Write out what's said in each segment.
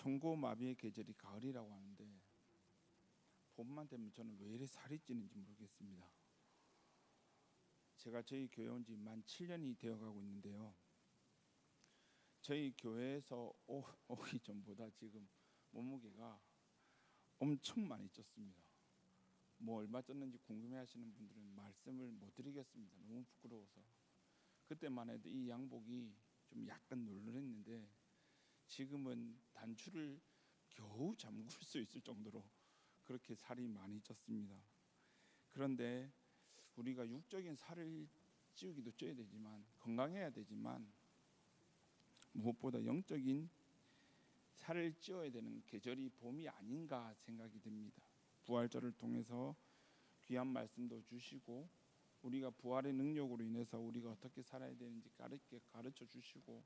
청고마비의 계절이 가을이라고 하는데 봄만 되면 저는 왜 이래 살이 찌는지 모르겠습니다. 제가 저희 교회 온 지 만 7년이 되어 가고 있는데요. 저희 교회에서 오, 오기 전보다 지금 몸무게가 엄청 많이 쪘습니다. 뭐 얼마 쪘는지 궁금해하시는 분들은 말씀을 못 드리겠습니다. 너무 부끄러워서 그때만 해도 이 양복이 좀 약간 놀랐는데 지금은 단추를 겨우 잠글 수 있을 정도로 그렇게 살이 많이 쪘습니다. 그런데 우리가 육적인 살을 찌우기도 쪄야 되지만 건강해야 되지만 무엇보다 영적인 살을 찌워야 되는 계절이 봄이 아닌가 생각이 듭니다. 부활절을 통해서 귀한 말씀도 주시고 우리가 부활의 능력으로 인해서 우리가 어떻게 살아야 되는지 가르쳐 주시고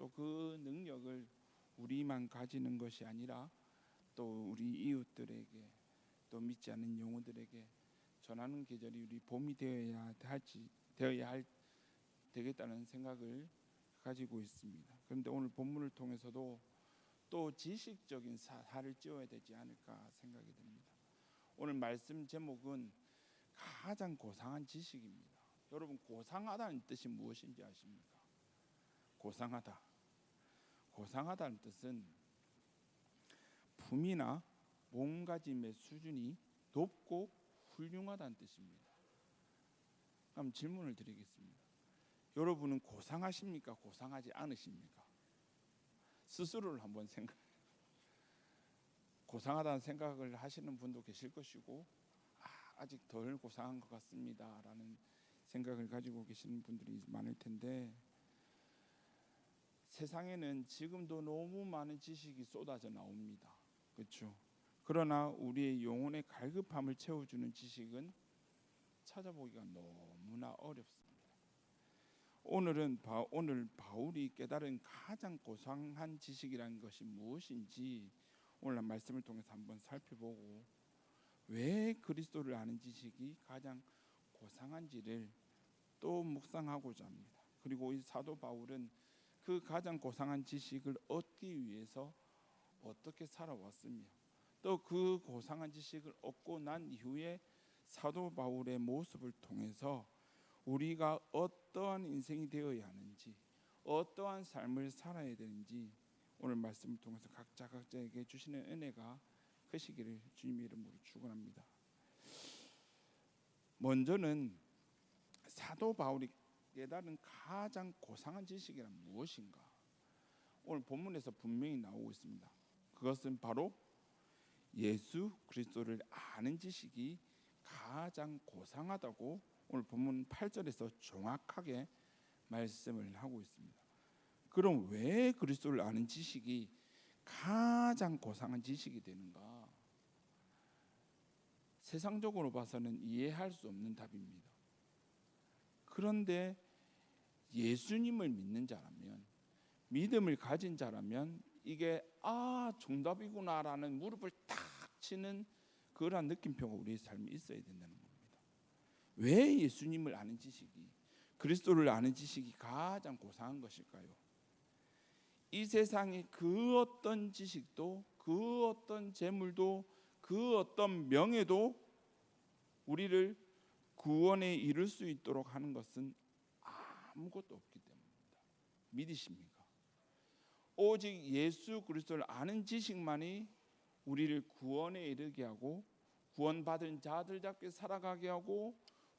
또 그 능력을 우리만 가지는 것이 아니라 또 우리 이웃들에게 또 믿지 않는 영혼들에게 전하는 계절이 우리 봄이 되어야 할지 되어야 할 되겠다는 생각을 가지고 있습니다. 그런데 오늘 본문을 통해서도 또 지식적인 살을 찌워야 되지 않을까 생각이 듭니다. 오늘 말씀 제목은 가장 고상한 지식입니다. 여러분 고상하다는 뜻이 무엇인지 아십니까? 고상하다. 고상하다는 뜻은 품이나 몸가짐의 수준이 높고 훌륭하다는 뜻입니다. 그럼 질문을 드리겠습니다. 여러분은 고상하십니까? 고상하지 않으십니까? 스스로를 한번 생각. 고상하다는 생각을 하시는 분도 계실 것이고 아, 아직 덜 고상한 것 같습니다라는 생각을 가지고 계시는 분들이 많을 텐데 세상에는 지금도 너무 많은 지식이 쏟아져 나옵니다. 그렇죠? 그러나 우리의 영혼의 갈급함을 채워주는 지식은 찾아보기가 너무나 어렵습니다. 오늘은 바, 오늘 바울이 깨달은 가장 고상한 지식이라는 것이 무엇인지 오늘 말씀을 통해서 한번 살펴보고 왜 그리스도를 아는 지식이 가장 고상한지를 또 묵상하고자 합니다. 그리고 이 사도 바울은 그 가장 고상한 지식을 얻기 위해서 어떻게 살아왔으며 또 그 고상한 지식을 얻고 난 이후에 사도 바울의 모습을 통해서 우리가 어떠한 인생이 되어야 하는지 어떠한 삶을 살아야 되는지 오늘 말씀을 통해서 각자 각자에게 주시는 은혜가 크시기를 주님의 이름으로 축원합니다. 먼저는 사도 바울이 깨달은 가장 고상한 지식이란 무엇인가? 오늘 본문에서 분명히 나오고 있습니다. 그것은 바로 예수 그리스도를 아는 지식이 가장 고상하다고 오늘 본문 8절에서 정확하게 말씀을 하고 있습니다. 그럼 왜 그리스도를 아는 지식이 가장 고상한 지식이 되는가? 세상적으로 봐서는 이해할 수 없는 답입니다. 그런데 예수님을 믿는 자라면 믿음을 가진 자라면 이게 아 정답이구나라는 무릎을 딱 치는 그러한 느낌표가 우리의 삶에 있어야 된다는 겁니다. 왜 예수님을 아는 지식이 그리스도를 아는 지식이 가장 고상한 것일까요? 이 세상의 그 어떤 지식도 그 어떤 재물도 그 어떤 명예도 우리를 구원에 이를 수 있도록 하는 것은 아무것도 없기 때문입니다. 믿으십니까? 오직 예수 그리스도를 아는 지식만이 우리를 구원에 이르게 하고 구원받은 자들답게 살아가게 하고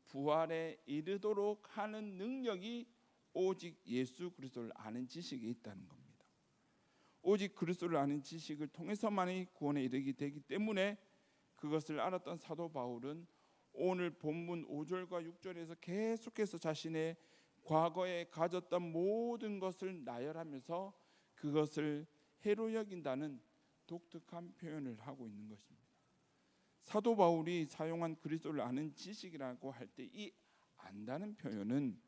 부활에 이르도록 하는 능력이 오직 예수 그리스도를 아는 지식에 있다는 겁니다. 오직 그리스도를 아는 지식을 통해서만이 구원에 이르게 되기 때문에 그것을 알았던 사도 바울은 오늘 본문 5절과 6절에서 계속해서 자신의 과거에 가졌던 모든 것을 나열하면서 그것을 해로 여긴다는 독특한 표현을 하고 있는 것입니다. 사도 바울이 사용한 그리스도를 아는 지식이라고 할 때 이 안다는 표현은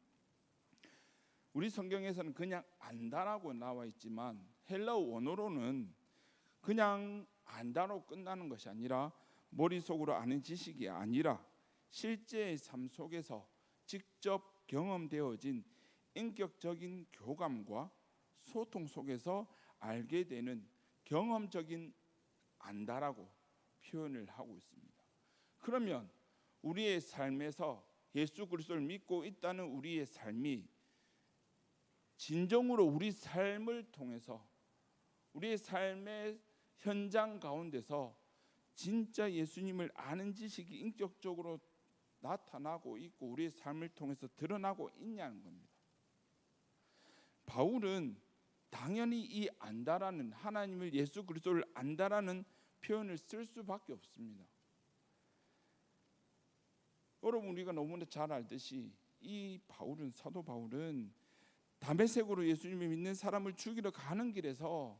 우리 성경에서는 그냥 안다라고 나와 있지만 헬라어 원어로는 그냥 안다로 끝나는 것이 아니라 머릿속으로 아는 지식이 아니라 실제의 삶 속에서 직접 경험되어진 인격적인 교감과 소통 속에서 알게 되는 경험적인 안다라고 표현을 하고 있습니다. 그러면 우리의 삶에서 예수 그리스도를 믿고 있다는 우리의 삶이 진정으로 우리 삶을 통해서 우리의 삶의 현장 가운데서 진짜 예수님을 아는 지식이 인격적으로 나타나고 있고 우리의 삶을 통해서 드러나고 있냐는 겁니다. 바울은 당연히 이 안다라는 하나님을 예수 그리스도를 안다라는 표현을 쓸 수밖에 없습니다. 여러분 우리가 너무나 잘 알듯이 이 바울은 사도 바울은 담에색으로 예수님을 믿는 사람을 죽이러 가는 길에서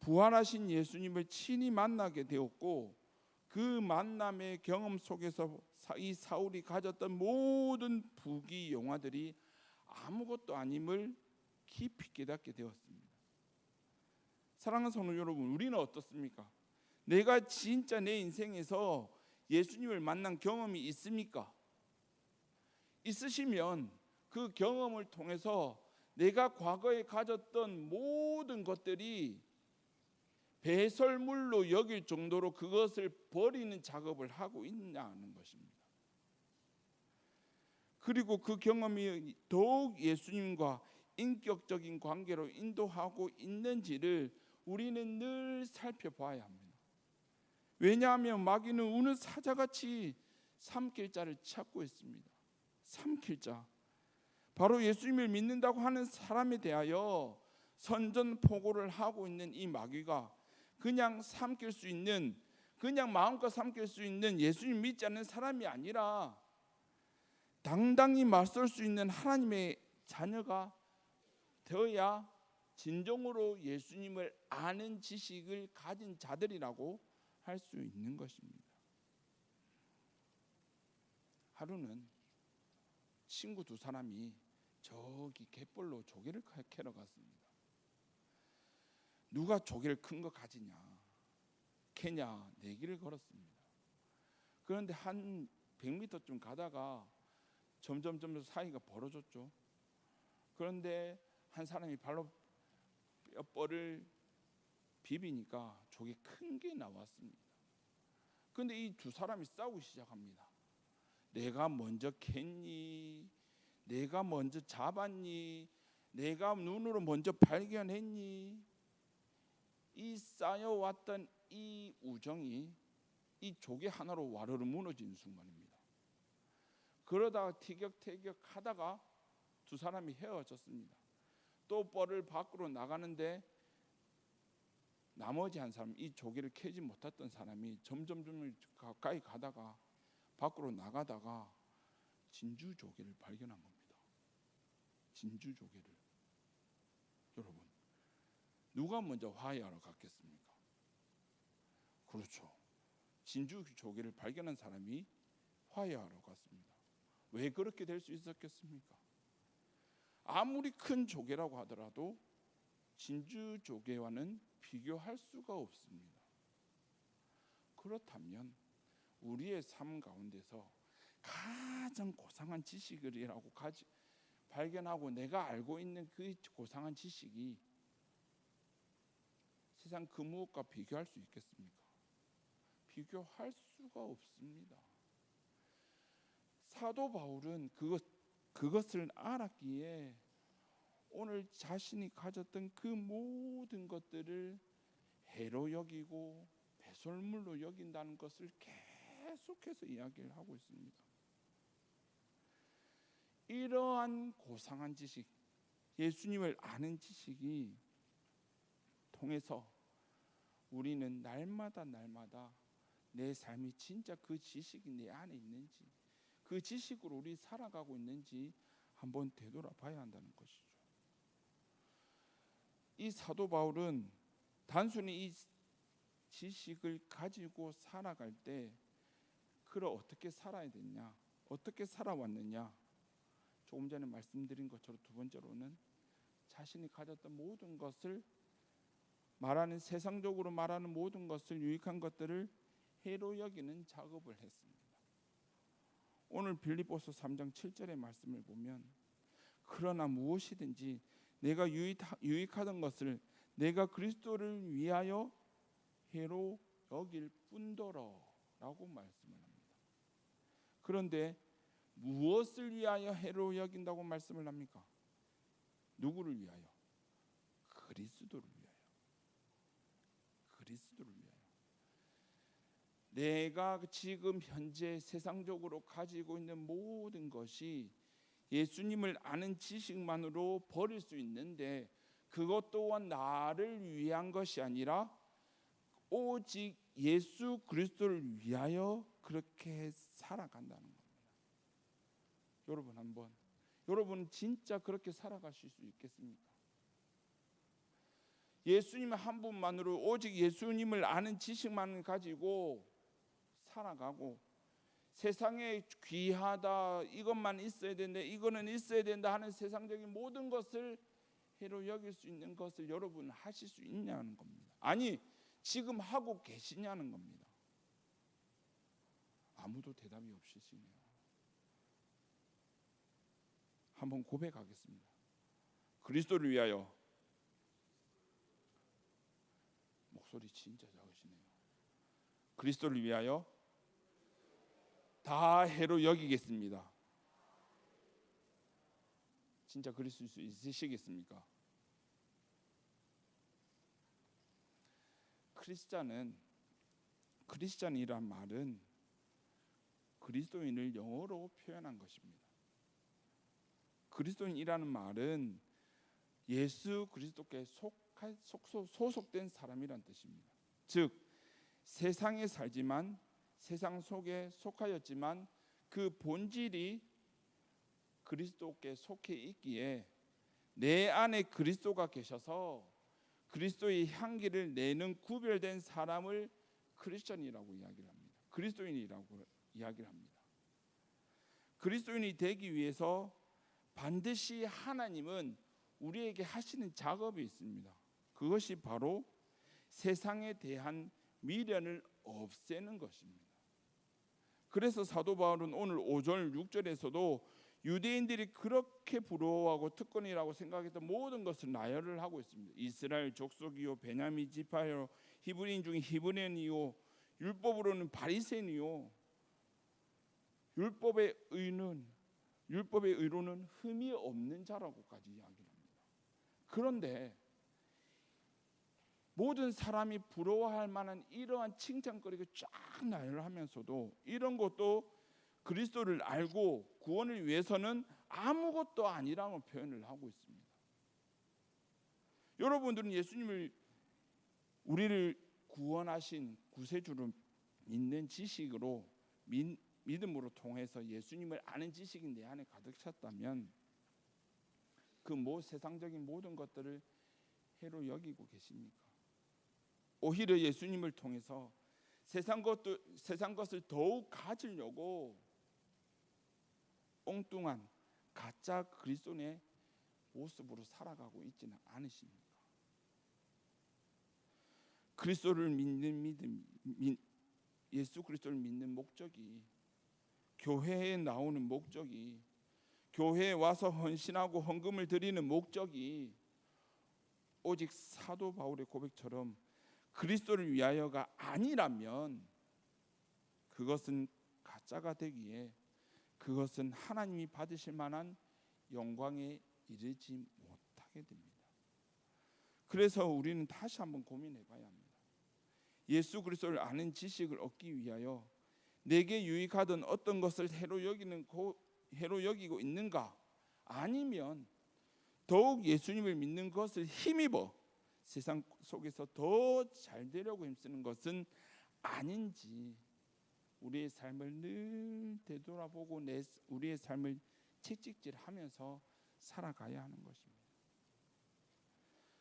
부활하신 예수님을 친히 만나게 되었고 그 만남의 경험 속에서 이 사울이 가졌던 모든 부귀 영화들이 아무것도 아님을 깊이 깨닫게 되었습니다. 사랑하는 성도 여러분, 우리는 어떻습니까? 내가 진짜 내 인생에서 예수님을 만난 경험이 있습니까? 있으시면 그 경험을 통해서 내가 과거에 가졌던 모든 것들이 배설물로 여길 정도로 그것을 버리는 작업을 하고 있냐는 것입니다. 그리고 그 경험이 더욱 예수님과 인격적인 관계로 인도하고 있는지를 우리는 늘 살펴봐야 합니다. 왜냐하면 마귀는 우는 사자같이 삼킬 자를 찾고 있습니다. 삼킬 자. 바로 예수님을 믿는다고 하는 사람에 대하여 선전포고를 하고 있는 이 마귀가 그냥 삼킬 수 있는 그냥 마음껏 삼킬 수 있는 예수님 믿지 않는 사람이 아니라 당당히 맞설 수 있는 하나님의 자녀가 되어야 진정으로 예수님을 아는 지식을 가진 자들이라고 할 수 있는 것입니다. 하루는 친구 두 사람이 저기 갯벌로 조개를 캐러 갔습니다. 누가 조개를 큰 거 가지냐, 캐냐 내기를 걸었습니다. 그런데 한 100m쯤 가다가 점점 점 사이가 벌어졌죠. 그런데 한 사람이 발로 뼈벌을 비비니까 조개 큰 게 나왔습니다. 그런데 이 두 사람이 싸우기 시작합니다. 내가 먼저 캤니? 내가 먼저 잡았니? 내가 눈으로 먼저 발견했니? 이 쌓여왔던 이 우정이 이 조개 하나로 와르르 무너지는 순간입니다. 그러다가 티격태격 하다가 두 사람이 헤어졌습니다. 또 뻘을 밖으로 나가는데 나머지 한 사람 이 조개를 캐지 못했던 사람이 점점점 가까이 가다가 밖으로 나가다가 진주 조개를 발견한 겁니다. 진주 조개를 누가 먼저 화해하러 갔겠습니까? 그렇죠. 진주 조개를 발견한 사람이 화해하러 갔습니다. 왜 그렇게 될 수 있었겠습니까? 아무리 큰 조개라고 하더라도 진주 조개와는 비교할 수가 없습니다. 그렇다면 우리의 삶 가운데서 가장 고상한 지식이라고 가지 발견하고 내가 알고 있는 그 고상한 지식이 세상 그 무엇과 비교할 수 있겠습니까? 비교할 수가 없습니다. 사도 바울은 그것 그것을 알았기에 오늘 자신이 가졌던 그 모든 것들을 해로 여기고 배설물로 여긴다는 것을 계속해서 이야기를 하고 있습니다. 이러한 고상한 지식, 예수님을 아는 지식이 통해서 우리는 날마다 날마다 내 삶이 진짜 그 지식이 내 안에 있는지 그 지식으로 우리 살아가고 있는지 한번 되돌아봐야 한다는 것이죠. 이 사도 바울은 단순히 이 지식을 가지고 살아갈 때 그를 어떻게 살아야 되냐, 어떻게 살아왔느냐. 조금 전에 말씀드린 것처럼 두 번째로는 자신이 가졌던 모든 것을 말하는 세상적으로 말하는 모든 것을 유익한 것들을 해로 여기는 작업을 했습니다. 오늘 빌립보서 3장 7절의 말씀을 보면 그러나 무엇이든지 내가 유익하던 것을 내가 그리스도를 위하여 해로 여길 뿐더러라고 말씀을 합니다. 그런데 무엇을 위하여 해로 여긴다고 말씀을 합니까? 누구를 위하여? 그리스도를 위하여. 그리스도를 위하여. 내가 지금 현재 세상적으로 가지고 있는 모든 것이 예수님을 아는 지식만으로 버릴 수 있는데 그것 또한 나를 위한 것이 아니라 오직 예수 그리스도를 위하여 그렇게 살아간다는 겁니다. 여러분 한번 여러분 진짜 그렇게 살아가실 수 있겠습니까? 예수님 한 분만으로 오직 예수님을 아는 지식만 가지고 살아가고 세상에 귀하다 이것만 있어야 된다 이거는 있어야 된다 하는 세상적인 모든 것을 해로 여길 수 있는 것을 여러분 하실 수 있냐는 겁니다. 아니 지금 하고 계시냐는 겁니다. 아무도 대답이 없으시네요. 한번 고백하겠습니다. 그리스도를 위하여 목소리 진짜 작으시네요. 그리스도를 위하여 다 해로 여기겠습니다. 진짜 그리스도 수 있으시겠습니까? 크리스찬은 크리스찬이란 말은 그리스도인을 영어로 표현한 것입니다. 그리스도인이라는 말은 예수 그리스도께 속 할 속소, 소속된 사람이란 뜻입니다. 즉 세상에 살지만 세상 속에 속하였지만 그 본질이 그리스도께 속해 있기에 내 안에 그리스도가 계셔서 그리스도의 향기를 내는 구별된 사람을 크리스천이라고 이야기를 합니다. 그리스도인이라고 이야기를 합니다. 그리스도인이 되기 위해서 반드시 하나님은 우리에게 하시는 작업이 있습니다. 그것이 바로 세상에 대한 미련을 없애는 것입니다. 그래서 사도 바울은 오늘 5절 6절에서도 유대인들이 그렇게 부러워하고 특권이라고 생각했던 모든 것을 나열을 하고 있습니다. 이스라엘 족속이요 베냐민 지파요 히브리인 중에 히브리인이요 율법으로는 바리새인이요 율법의 의는 율법의 의로는 흠이 없는 자라고까지 이야기를 합니다. 그런데 모든 사람이 부러워할 만한 이러한 칭찬거리가 쫙 나열하면서도 이런 것도 그리스도를 알고 구원을 위해서는 아무것도 아니라고 표현을 하고 있습니다. 여러분들은 예수님을 우리를 구원하신 구세주로 믿는 지식으로 믿, 믿음으로 통해서 예수님을 아는 지식이 내 안에 가득 찼다면 그 뭐 세상적인 모든 것들을 해로 여기고 계십니까? 오히려 예수님을 통해서 세상 것도 세상 것을 더욱 가지려고 엉뚱한 가짜 그리스도의 모습으로 살아가고 있지는 않으십니까? 그리스도를 믿는 믿음, 예수 그리스도를 믿는 목적이 교회에 나오는 목적이 교회에 와서 헌신하고 헌금을 드리는 목적이 오직 사도 바울의 고백처럼 그리스도를 위하여가 아니라면 그것은 가짜가 되기에 그것은 하나님이 받으실 만한 영광에 이르지 못하게 됩니다. 그래서 우리는 다시 한번 고민해 봐야 합니다. 예수 그리스도를 아는 지식을 얻기 위하여 내게 유익하던 어떤 것을 해로 여기는 고, 해로 여기고 있는가? 아니면 더욱 예수님을 믿는 것을 힘입어 세상 속에서 더 잘 되려고 힘쓰는 것은 아닌지 우리의 삶을 늘 되돌아보고 내 우리의 삶을 채찍질하면서 살아가야 하는 것입니다.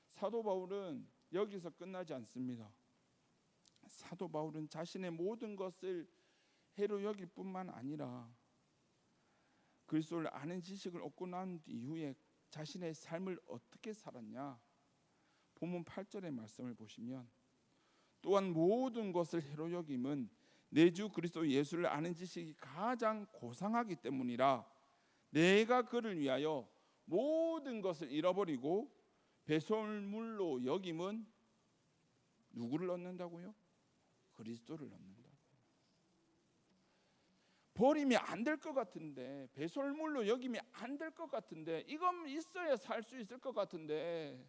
사도 바울은 여기서 끝나지 않습니다. 사도 바울은 자신의 모든 것을 해로 여길 뿐만 아니라 그리스도를 아는 지식을 얻고 난 이후에 자신의 삶을 어떻게 살았냐? 본문 8절의 말씀을 보시면 또한 모든 것을 해로 여김은 내 주 그리스도 예수를 아는 지식이 가장 고상하기 때문이라 내가 그를 위하여 모든 것을 잃어버리고 배설물로 여김은 누구를 얻는다고요? 그리스도를 얻는다. 버리면 안될 것 같은데 배설물로 여기면 안될 것 같은데 이건 있어야 살 수 있을 것 같은데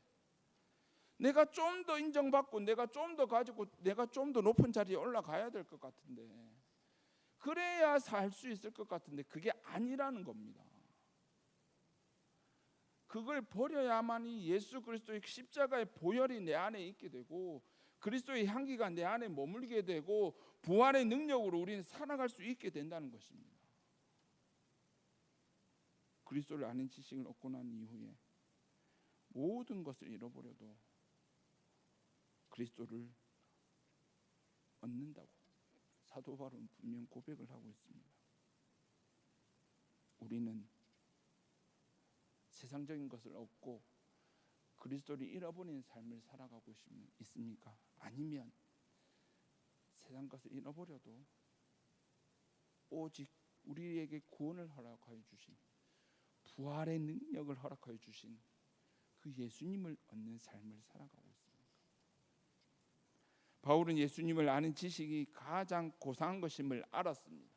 내가 좀 더 인정받고 내가 좀 더 가지고 내가 좀 더 높은 자리에 올라가야 될 것 같은데 그래야 살 수 있을 것 같은데 그게 아니라는 겁니다. 그걸 버려야만이 예수 그리스도의 십자가의 보혈이 내 안에 있게 되고 그리스도의 향기가 내 안에 머물게 되고 부활의 능력으로 우리는 살아갈 수 있게 된다는 것입니다. 그리스도를 아는 지식을 얻고 난 이후에 모든 것을 잃어버려도 그리스도를 얻는다고 사도 바울은 분명 고백을 하고 있습니다. 우리는 세상적인 것을 얻고 그리스도를 잃어버리는 삶을 살아가고 있습니까? 아니면 세상 것을 잃어버려도 오직 우리에게 구원을 허락하여 주신 부활의 능력을 허락하여 주신 그 예수님을 얻는 삶을 살아가고 있습니다. 바울은 예수님을 아는 지식이 가장 고상한 것임을 알았습니다.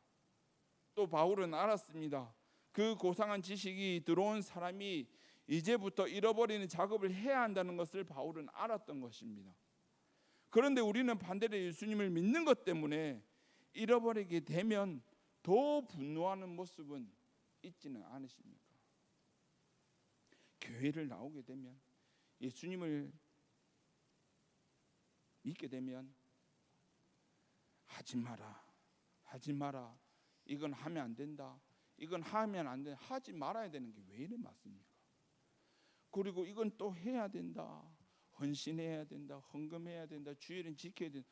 또 바울은 알았습니다. 그 고상한 지식이 들어온 사람이 이제부터 잃어버리는 작업을 해야 한다는 것을 바울은 알았던 것입니다. 그런데 우리는 반대로 예수님을 믿는 것 때문에 잃어버리게 되면 더 분노하는 모습은 있지는 않으십니까? 교회를 나오게 되면 예수님을 믿게 되면 하지 마라, 하지 마라, 이건 하면 안 된다, 이건 하면 안 돼, 하지 말아야 되는 게 왜 이래 맞습니까? 그리고 이건 또 해야 된다. 헌신해야 된다. 헌금해야 된다. 주일은 지켜야 된다.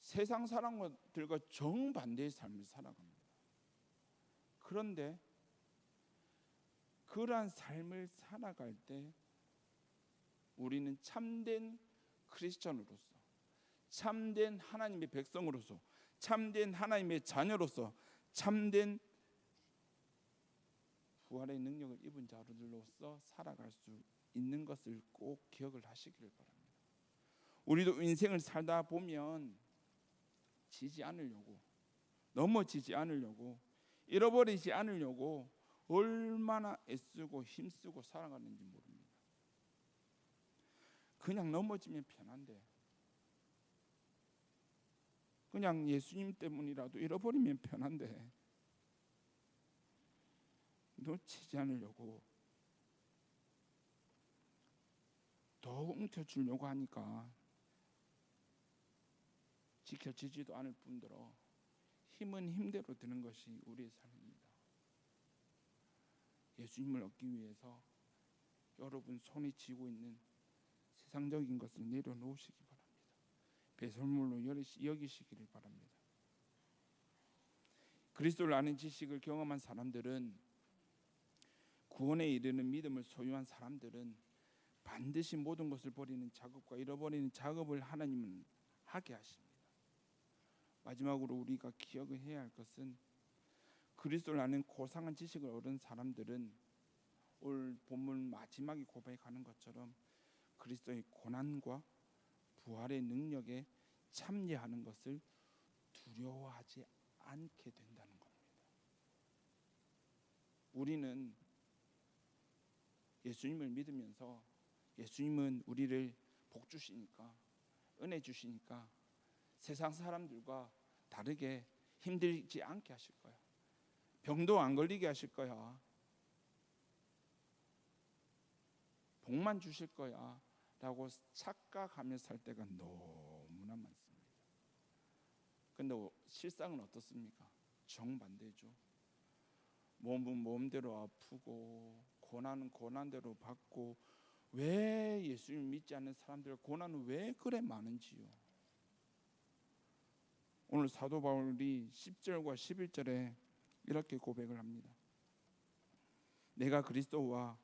세상 사람들과 정반대의 삶을 살아갑니다. 그런데 그러한 삶을 살아갈 때 우리는 참된 크리스천으로서 참된 하나님의 백성으로서 참된 하나님의 자녀로서 참된 부활의 능력을 입은 자들로서 살아갈 수 있는 것을 꼭 기억을 하시기를 바랍니다. 우리도 인생을 살다 보면 지지 않으려고 넘어지지 않으려고 잃어버리지 않으려고 얼마나 애쓰고 힘쓰고 살아가는지 모릅니다. 그냥 넘어지면 편한데. 그냥 예수님 때문이라도 잃어버리면 편한데. 놓치지 않으려고. 더 움켜쥐려고 하니까 지켜지지도 않을 뿐더러 힘은 힘대로 드는 것이 우리의 삶입니다. 예수님을 얻기 위해서 여러분 손에 쥐고 있는 세상적인 것을 내려놓으시기 바랍니다. 배설물로 여기시기를 바랍니다. 그리스도를 아는 지식을 경험한 사람들은 구원에 이르는 믿음을 소유한 사람들은 반드시 모든 것을 버리는 작업과 잃어버리는 작업을 하나님은 하게 하십니다. 마지막으로 우리가 기억을 해야 할 것은 그리스도를 아는 고상한 지식을 얻은 사람들은 올 본문 마지막에 고백하는 것처럼 그리스도의 고난과 부활의 능력에 참여하는 것을 두려워하지 않게 된다는 겁니다. 우리는 예수님을 믿으면서 예수님은 우리를 복 주시니까 은혜 주시니까 세상 사람들과 다르게 힘들지 않게 하실 거야. 병도 안 걸리게 하실 거야. 복만 주실 거야. 라고 착각하며 살 때가 너무나 많습니다. 근데 실상은 어떻습니까? 정반대죠. 몸은 몸대로 아프고 고난은 고난대로 받고 왜 예수님 믿지 않는 사람들 고난은 왜 그래 많은지요? 오늘 사도 바울이 10절과 11절에 이렇게 고백을 합니다. 내가 그리스도와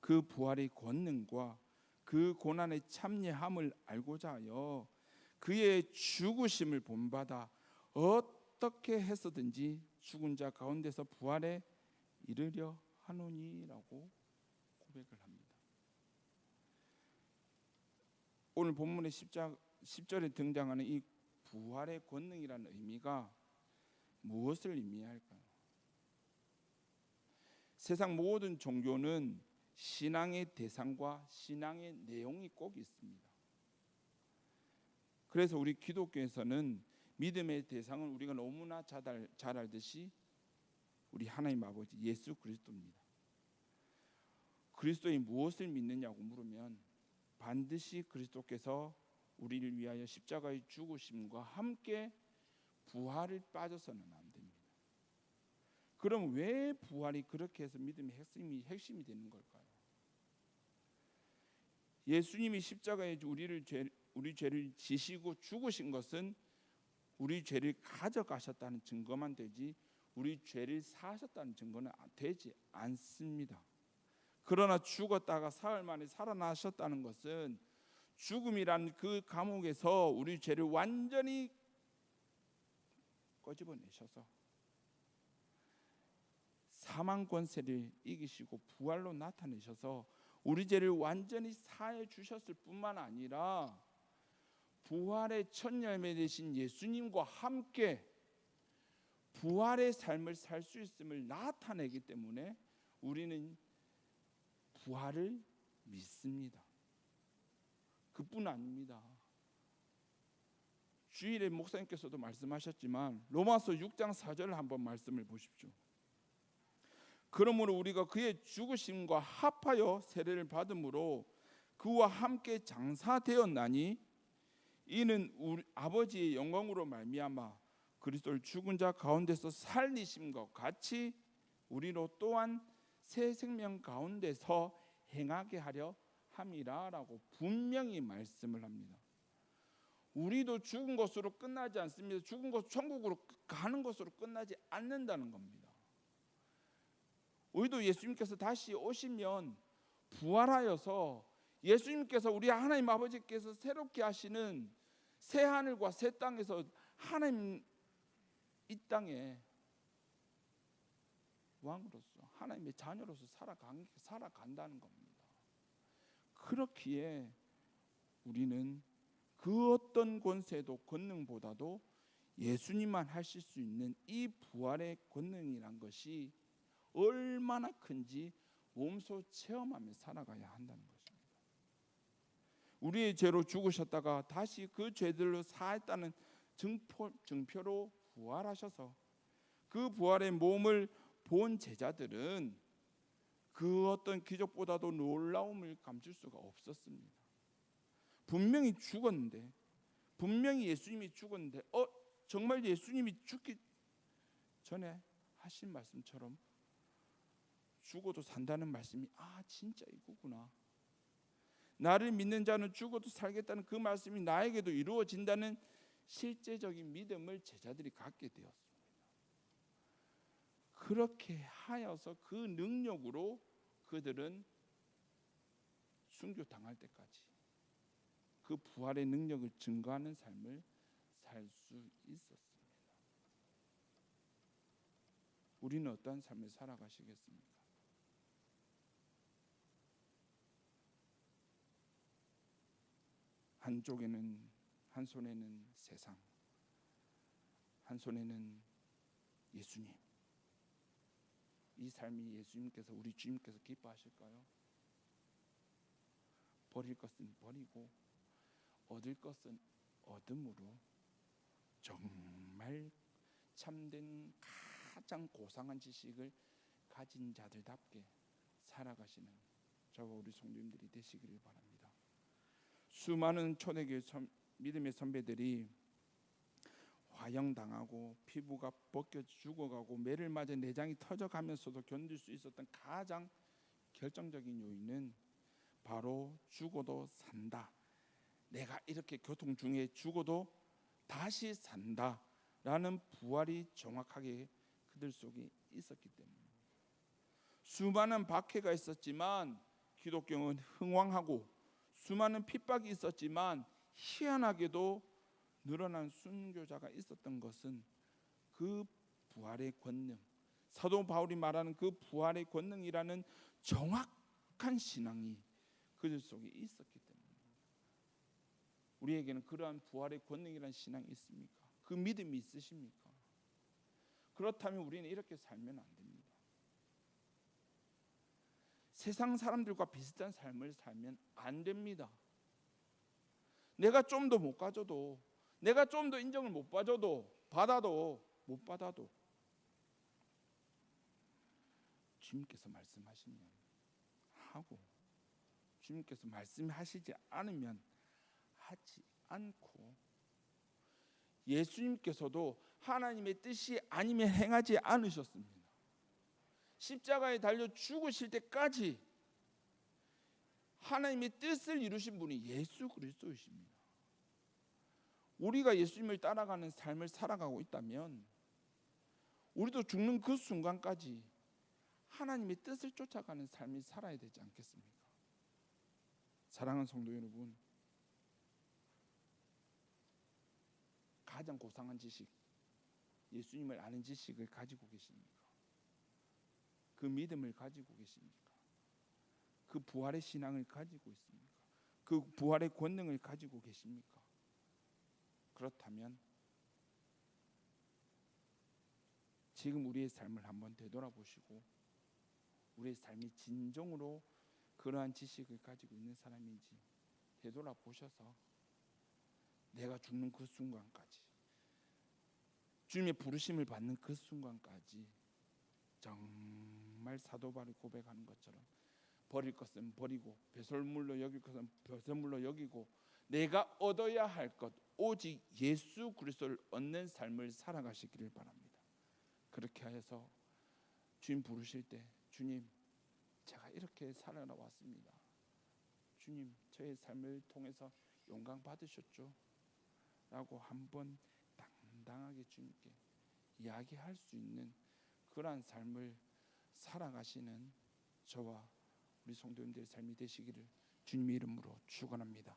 그 부활의 권능과 그 고난의 참여함을 알고자 하여 그의 죽으심을 본받아 어떻게 해서든지 죽은 자 가운데서 부활에 이르려 하노니라고 고백을 합니다. 오늘 본문의 10장 10절에 등장하는 이 부활의 권능이라는 의미가 무엇을 의미할까요? 세상 모든 종교는 신앙의 대상과 신앙의 내용이 꼭 있습니다. 그래서 우리 기독교에서는 믿음의 대상은 우리가 너무나 잘, 알- 잘 알듯이 우리 하나님 아버지 예수 그리스도입니다. 그리스도의 무엇을 믿느냐고 물으면 반드시 그리스도께서 우리를 위하여 십자가의 죽으심과 함께 부활을 빠져서는 안 됩니다. 그럼 왜 부활이 그렇게 해서 믿음의 핵심이 핵심이 되는 걸까요? 예수님이 십자가에 우리를 죄, 우리 죄를 지시고 죽으신 것은 우리 죄를 가져가셨다는 증거만 되지 우리 죄를 사하셨다는 증거는 되지 않습니다. 그러나 죽었다가 사흘 만에 살아나셨다는 것은 죽음이란 그 감옥에서 우리 죄를 완전히 꺼집어내셔서 사망 권세를 이기시고 부활로 나타내셔서 우리 죄를 완전히 사해 주셨을 뿐만 아니라 부활의 첫 열매 되신 예수님과 함께 부활의 삶을 살 수 있음을 나타내기 때문에 우리는 부활을 믿습니다. 그뿐 아닙니다. 주일에 목사님께서도 말씀하셨지만 로마서 6장 4절 한번 말씀을 보십시오. 그러므로 우리가 그의 죽으심과 합하여 세례를 받음으로 그와 함께 장사되었나니 이는 우리 아버지의 영광으로 말미암아 그리스도를 죽은 자 가운데서 살리심과 같이 우리로 또한 새 생명 가운데서 행하게 하려 함이라라고 분명히 말씀을 합니다. 우리도 죽은 것으로 끝나지 않습니다. 죽은 것 천국으로 가는 것으로 끝나지 않는다는 겁니다. 우리도 예수님께서 다시 오시면 부활하여서 예수님께서 우리 하나님 아버지께서 새롭게 하시는 새 하늘과 새 땅에서 하나님 이 땅에 왕으로서 하나님의 자녀로서 살아간, 살아간다는 겁니다. 그렇기에 우리는 그 어떤 권세도 권능보다도 예수님만 하실 수 있는 이 부활의 권능이란 것이 얼마나 큰지 몸소 체험하며 살아가야 한다는 것입니다. 우리의 죄로 죽으셨다가 다시 그 죄들로 사했다는 증표, 증표로 부활하셔서 그 부활의 몸을 본 제자들은 그 어떤 기적보다도 놀라움을 감출 수가 없었습니다. 분명히 죽었는데 분명히 예수님이 죽었는데 어 정말 예수님이 죽기 전에 하신 말씀처럼 죽어도 산다는 말씀이 아 진짜 이거구나. 나를 믿는 자는 죽어도 살겠다는 그 말씀이 나에게도 이루어진다는 실제적인 믿음을 제자들이 갖게 되었습니다. 그렇게 하여서 그 능력으로 그들은 순교 당할 때까지 그 부활의 능력을 증거하는 삶을 살 수 있었습니다. 우리는 어떠한 삶을 살아가시겠습니까? 한쪽에는 한 손에는 세상, 한 손에는 예수님. 이 삶이 예수님께서 우리 주님께서 기뻐하실까요? 버릴 것은 버리고 얻을 것은 얻음으로 정말 참된 가장 고상한 지식을 가진 자들답게 살아가시는 저와 우리 성도님들이 되시기를 바랍니다. 수많은 초대교회 선, 믿음의 선배들이 화형당하고 피부가 벗겨 죽어가고 매를 맞아 내장이 터져가면서도 견딜 수 있었던 가장 결정적인 요인은 바로 죽어도 산다. 내가 이렇게 교통 중에 죽어도 다시 산다라는 부활이 정확하게 그들 속에 있었기 때문입니다. 수많은 박해가 있었지만 기독교는 흥왕하고 수많은 핍박이 있었지만 희한하게도 늘어난 순교자가 있었던 것은 그 부활의 권능, 사도 바울이 말하는 그 부활의 권능이라는 정확한 신앙이 그들 속에 있었기 때문입니다. 우리에게는 그러한 부활의 권능이라는 신앙이 있습니까? 그 믿음이 있으십니까? 그렇다면 우리는 이렇게 살면 안 됩니다. 세상 사람들과 비슷한 삶을 살면 안 됩니다. 내가 좀 더 못 가져도 내가 좀 더 인정을 못 받아도 받아도 못 받아도 주님께서 말씀하시면 하고 주님께서 말씀하시지 않으면 하지 않고 예수님께서도 하나님의 뜻이 아니면 행하지 않으셨습니다. 십자가에 달려 죽으실 때까지 하나님의 뜻을 이루신 분이 예수 그리스도이십니다. 우리가 예수님을 따라가는 삶을 살아가고 있다면 우리도 죽는 그 순간까지 하나님의 뜻을 쫓아가는 삶을 살아야 되지 않겠습니까? 사랑하는 성도 여러분, 가장 고상한 지식, 예수님을 아는 지식을 가지고 계십니까? 그 믿음을 가지고 계십니까? 그 부활의 신앙을 가지고 있습니까? 그 부활의 권능을 가지고 계십니까? 그렇다면 지금 우리의 삶을 한번 되돌아보시고 우리의 삶이 진정으로 그러한 지식을 가지고 있는 사람인지 되돌아보셔서 내가 죽는 그 순간까지 주님의 부르심을 받는 그 순간까지 정 말 사도 바울이 고백하는 것처럼 버릴 것은 버리고 배설물로 여길 것은 배설물로 여기고 내가 얻어야 할 것 오직 예수 그리스도를 얻는 삶을 살아가시기를 바랍니다. 그렇게 하여서 주님 부르실 때 주님 제가 이렇게 살아왔습니다. 주님 저의 삶을 통해서 영광 받으셨죠? 라고 한번 당당하게 주님께 이야기할 수 있는 그러한 삶을 살아가시는 저와 우리 성도님들의 삶이 되시기를 주님의 이름으로 축원합니다.